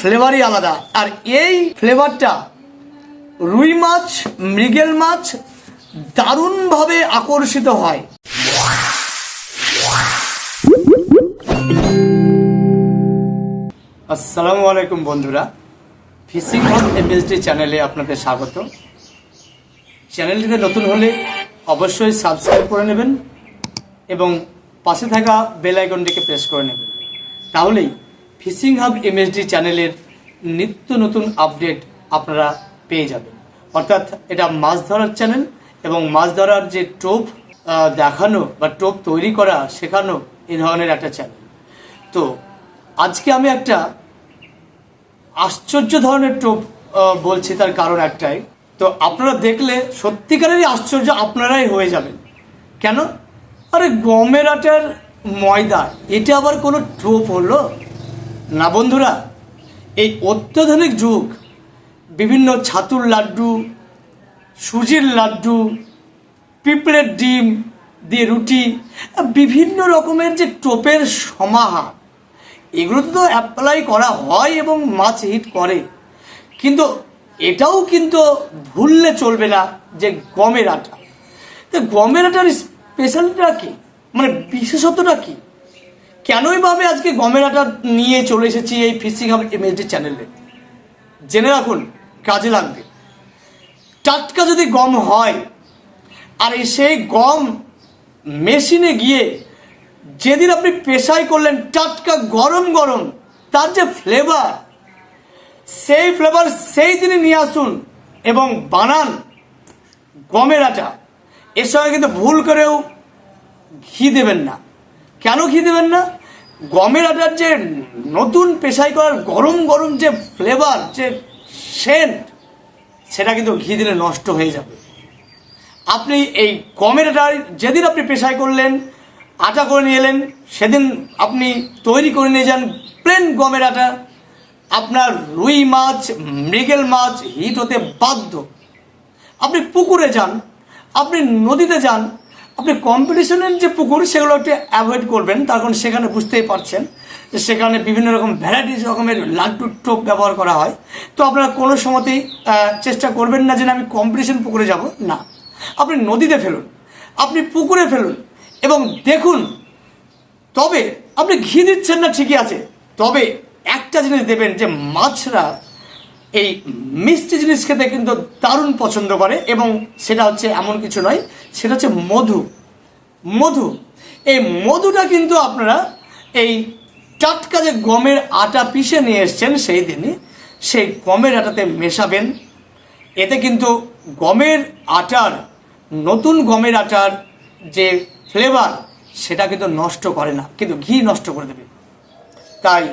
ফ্লেভারই আলাদা। আর এই ফ্লেভারটা রুই মাছ, মৃগেল মাছ দারুণভাবে আকর্ষিত হয়। আসসালামু আলাইকুম বন্ধুরা। ফিশিং অন এমএসডি চ্যানেলে আপনাদের স্বাগত। চ্যানেলটিতে নতুন হলে অবশ্যই সাবস্ক্রাইব করে নেবেন এবং পাশে থাকা বেল আইকনটিকে প্রেস করে নেবেন। তাহলেই ফিশিং হাব এমএসডি চ্যানেলের নিত্য নতুন আপডেট আপনারা পেয়ে যাবেন। অর্থাৎ এটা মাছ ধরার চ্যানেল এবং মাছ ধরার যে টোপ দেখানো বা টোপ তৈরি করা, শেখানো এই ধরনের একটা চ্যানেল। তো আজকে আমি একটা আশ্চর্য ধরনের টোপ বলছি তার কারণ একটাই। তো আপনারা দেখলে সত্যিকারেরই আশ্চর্য আপনারাই হয়ে যাবেন। কেন? আরে গমের আটার ময়দা, এটা আবার কোনো টোপ হলো? না বন্ধুরা, এই অত্যাধুনিক যুগ, বিভিন্ন ছাতুর লাড্ডু, সুজির লাড্ডু, পিঁপড়ের ডিম দিয়ে রুটি, বিভিন্ন রকমের যে টোপের সমাহার, এগুলো তো অ্যাপ্লাই করা হয় এবং মাছ হিট করে। কিন্তু এটাও কিন্তু ভুললে চলবে না যে গমের আটা। তো গমের আটার স্পেশালটা কী? মানে বিশেষত্বটা কি? কেনই বা আমি আজকে গমের আটা নিয়ে চলে এসেছি এই ফিশিং হাব এমএসডি চ্যানেলে? জেনে রাখুন, কাজে লাগবে। টাটকা যদি গম হয়, আর সেই গম মেশিনে গিয়ে যেদিন আপনি পেশাই করলেন টাটকা গরম গরম, তার যে ফ্লেভার সেই ফ্লেভার সেই দিনই নিয়ে আসুন এবং বানান গমের আটা। এর সঙ্গে কিন্তু ভুল করেও ঘি দেবেন না। কেন ঘি দেবেন না? গমের আটার যে নতুন পেশাই করার গরম গরম যে ফ্লেভার যে সেন্ট সেটা কিন্তু ঘি দিলে নষ্ট হয়ে যাবে। আপনি এই গমের আটা যেদিন আপনি পেশাই করলেন, আটা করে নিয়ে এলেন, সেদিন আপনি তৈরি করে নিয়ে যান প্লেন গমের আটা। আপনার রুই মাছ, মৃগেল মাছ হিট হতে বাধ্য। আপনি পুকুরে যান, আপনি নদীতে যান আপনি কম্পিটিশনের যে পুকুর, সেগুলো একটু অ্যাভয়েড করবেন। তার কারণ সেখানে বুঝতেই পারছেন যে সেখানে বিভিন্ন রকম ভ্যারাইটিস রকমের লাড্ডুর টোপ ব্যবহার করা হয়। তো আপনারা কোনো সময়তেই চেষ্টা করবেন না যে আমি কম্পিটিশন পুকুরে যাব। না। আপনি নদীতে ফেলুন, আপনি পুকুরে ফেলুন এবং দেখুন, তবে আপনি ঘি দিচ্ছেন না ঠিকই আছে, তবে একটা জিনিস দেবেন যে মাছরা এই মিষ্টি জিনিস খেতে কিন্তু দারুণ পছন্দ করে এবং সেটা হচ্ছে এমন কিছু নয়, সেটা হচ্ছে মধু। মধু। এই মধুটা কিন্তু আপনারা এই টাটকা যে গমের আটা পিষে নিয়ে এসছেন সেই দিনই সেই গমের আটাতে মেশাবেন। এতে কিন্তু গমের আটার, নতুন গমের আটার যে ফ্লেভার সেটা কিন্তু নষ্ট করে না, কিন্তু ঘি নষ্ট করে দেবে। তাই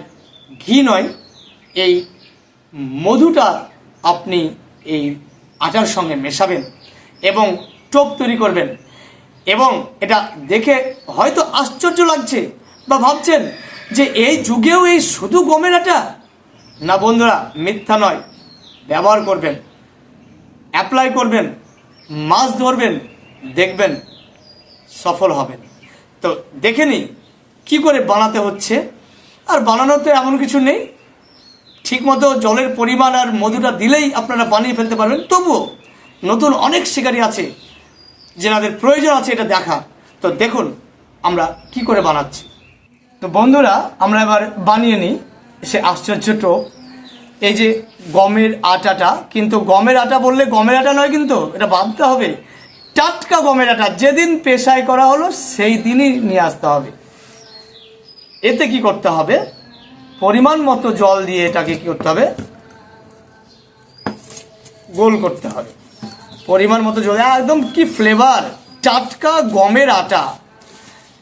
ঘি নয়, এই মধুটা আপনি এই আটার সঙ্গে মেশাবেন এবং টোপ তৈরি করবেন। এবং এটা দেখে হয়তো আশ্চর্য লাগছে বা ভাবছেন যে এই যুগেও এই শুধু গমের আটা? না বন্ধুরা, মিথ্যা নয়। ব্যবহার করবেন অ্যাপ্লাই করবেন, মাছ ধরবেন, দেখবেন সফল হবেন। তো দেখে নিই, কী করে বানাতে হচ্ছে? আর বানানোতে এমন কিছু নেই? ঠিকমতো জলের পরিমাণ আর মধুটা দিলেই আপনারা বানিয়ে ফেলতে পারবেন। তবুও নতুন অনেক শিকারী আছে, যেনাদের প্রয়োজন আছে এটা দেখা। তো দেখুন আমরা কি করে বানাচ্ছি। তো বন্ধুরা, আমরা এবার বানিয়ে নিই সে আশ্চর্য টোপ। এই যে গমের আটাটা, কিন্তু গমের আটা বললে গমের আটা নয় কিন্তু, এটা ভাবতে হবে। টাটকা গমের আটা, যেদিন পেশায় করা হলো, সেই দিনই নিয়ে আসতে হবে। এতে কি করতে হবে? পরিমাণ মতো জল দিয়ে এটাকে কি করতে হবে? গোল করতে হবে। পরিমাণ মতো জল, একদম কি ফ্লেভার টাটকা গমের আটা।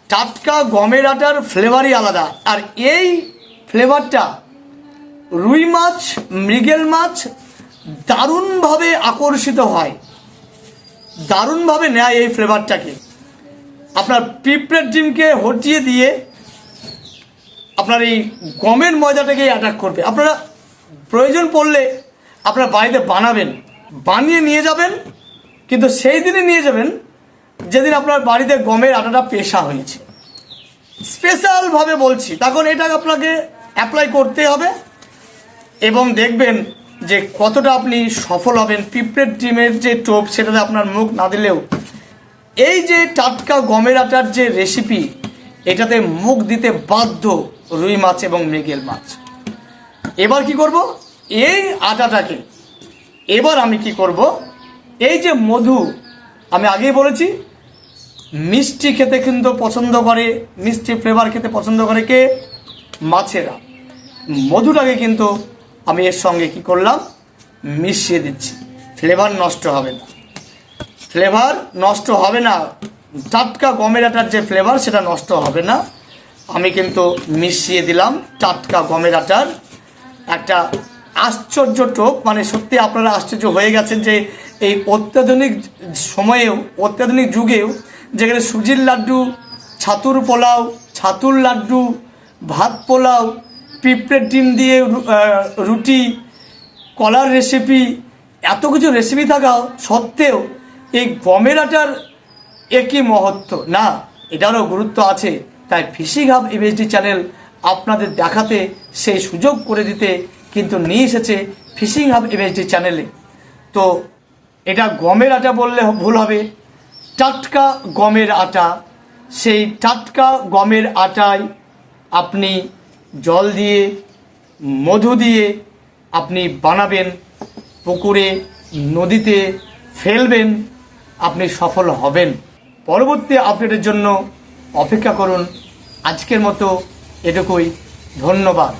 টাটকা গমের আটার ফ্লেভারই আলাদা। আর এই ফ্লেভারটা রুই মাছ, মৃগেল মাছ দারুণভাবে আকর্ষিত হয়। দারুণভাবে নেয় এই ফ্লেভারটাকে আপনার পিঁপড়ের ডিমকে হটিয়ে দিয়ে আপনার এই গমের ময়দাটাকেই অ্যাটাক করবে। আপনারা প্রয়োজন পড়লে আপনার বাড়িতে বানাবেন। বানিয়ে নিয়ে যাবেন, কিন্তু সেই দিনে নিয়ে যাবেন যেদিন আপনার বাড়িতে গমের আটাটা পেশা হয়েছে। স্পেশালভাবে বলছি, তখন এটা আপনাকে অ্যাপ্লাই করতে হবে এবং দেখবেন যে কতটা আপনি সফল হবেন। পিঁপড়ের ডিমের যে টোপ, সেটাতে আপনার মুখ না দিলেও এই যে টাটকা গমের আটার যে রেসিপি এটাতে মুখ দিতে বাধ্য রুই মাছ এবং মৃগেল মাছ। এবার কি করব? এই আটাটাকে এবার আমি কি করব? এই যে মধু, আমি আগেই বলেছি, মিষ্টি খেতে কিন্তু পছন্দ করে, মিষ্টি ফ্লেভার খেতে পছন্দ করে কে? মাছেরা। মধুটাকে কিন্তু আমি এর সঙ্গে কি করলাম? মিশিয়ে দিচ্ছি। ফ্লেভার নষ্ট হবে না। ফ্লেভার নষ্ট হবে না। টাটকা গমের আটার যে ফ্লেভার সেটা নষ্ট হবে না। আমি কিন্তু মিশিয়ে দিলাম টাটকা গমের আটার একটা আশ্চর্য টোপ মানে সত্যি আপনারা আশ্চর্য হয়ে গেছেন যে এই অত্যাধুনিক সময়েও, অত্যাধুনিক যুগেও যেখানে সুজির লাড্ডু, ছাতুর পোলাও, ছাতুর লাড্ডু, ভাত পোলাও, পিঁপড়ের ডিম দিয়ে রুটি, কলার রেসিপি এত কিছু রেসিপি থাকা সত্ত্বেও এই গমের আটার একই মহত্ব? না, এটারও গুরুত্ব আছে। তাই ফিশিং হাব ইমেজডি চ্যানেল আপনাদের দেখাতে সেই সুযোগ করে দিতে কিন্তু নিয়ে এসেছে ফিশিং হাব ইমেজডি চ্যানেলে। তো এটা গমের আটা বললে ভুল হবে। টাটকা গমের আটা। সেই টাটকা গমের আটায় আপনি জল দিয়ে, মধু দিয়ে আপনি বানাবেন, পুকুরে, নদীতে ফেলবেন, আপনি সফল হবেন। পরবর্তী আপডেটের জন্য অপেক্ষা করুন। আজকের মতো এটুকুই। ধন্যবাদ।